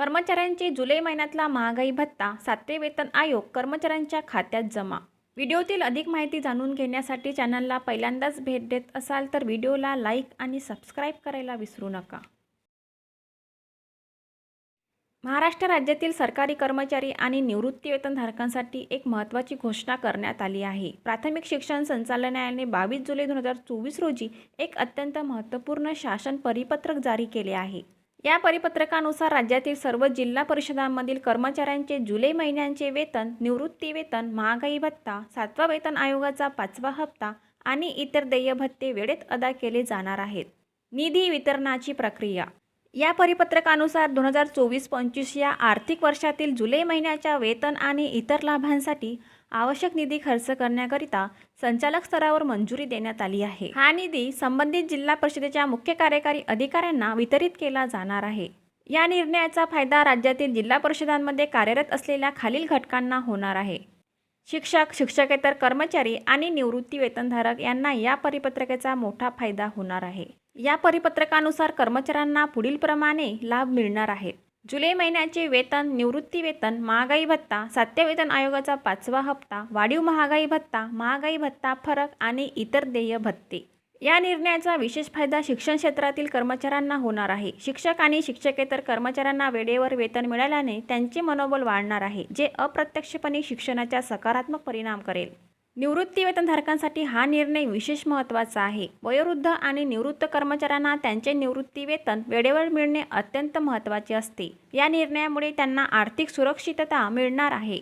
कर्मचाऱ्यांचे जुलै महिन्यातला महागाई भत्ता सातवे वेतन आयोग कर्मचाऱ्यांच्या खात्यात जमा. व्हिडिओतील अधिक माहिती जाणून घेण्यासाठी चॅनलला पहिल्यांदाच भेट देत असाल तर व्हिडिओला लाईक आणि सबस्क्राईब करायला विसरू नका. महाराष्ट्र राज्यातील सरकारी कर्मचारी आणि निवृत्तीवेतनधारकांसाठी एक महत्त्वाची घोषणा करण्यात आली आहे. प्राथमिक शिक्षण संचालनालयाने बावीस जुलै दोन हजार चोवीस रोजी एक अत्यंत महत्त्वपूर्ण शासन परिपत्रक जारी केले आहे. या परिपत्रकानुसार राज्यातील सर्व जिल्हा परिषदांमधील कर्मचाऱ्यांचे जुलै महिन्यांचे वेतन निवृत्ती वेतन महागाई भत्ता सातवा वेतन आयोगाचा पाचवा हप्ता आणि इतर देय भत्ते वेळेत अदा केले जाणार आहेत. निधी वितरणाची प्रक्रिया या परिपत्रकानुसार दोन हजार चोवीस पंचवीस या आर्थिक वर्षातील जुलै महिन्याच्या वेतन आणि इतर लाभांसाठी आवश्यक निधी खर्च करण्याकरिता संचालक स्तरावर मंजुरी देण्यात आली आहे. हा निधी संबंधित जिल्हा परिषदेच्या मुख्य कार्यकारी अधिकाऱ्यांना वितरित केला जाणार आहे. या निर्णयाचा फायदा राज्यातील जिल्हा परिषदांमध्ये कार्यरत असलेल्या खालील घटकांना होणार आहे. शिक्षक शिक्षकेतर कर्मचारी आणि निवृत्ती वेतनधारक यांना या परिपत्रकाचा मोठा फायदा होणार आहे. या परिपत्रकानुसार कर्मचाऱ्यांना पुढीलप्रमाणे लाभ मिळणार आहेत जुलै महिन्याचे वेतन निवृत्ती वेतन महागाई भत्ता सातव्या वेतन आयोगाचा पाचवा हप्ता वाढीव महागाई भत्ता महागाई भत्ता फरक आणि इतर देय भत्ते. या निर्णयाचा विशेष फायदा शिक्षण क्षेत्रातील कर्मचाऱ्यांना होणार आहे. शिक्षक आणि शिक्षकेतर कर्मचाऱ्यांना वेळेवर वेतन मिळाल्याने त्यांचे मनोबल वाढणार आहे जे अप्रत्यक्षपणे शिक्षणाचा सकारात्मक परिणाम करेल. निवृत्तीवेतनधारकांसाठी हा निर्णय विशेष महत्त्वाचा आहे. वयोवृद्ध आणि निवृत्त कर्मचाऱ्यांना त्यांचे निवृत्तीवेतन वेळेवर मिळणे अत्यंत महत्त्वाचे असते. या निर्णयामुळे त्यांना आर्थिक सुरक्षितता मिळणार आहे.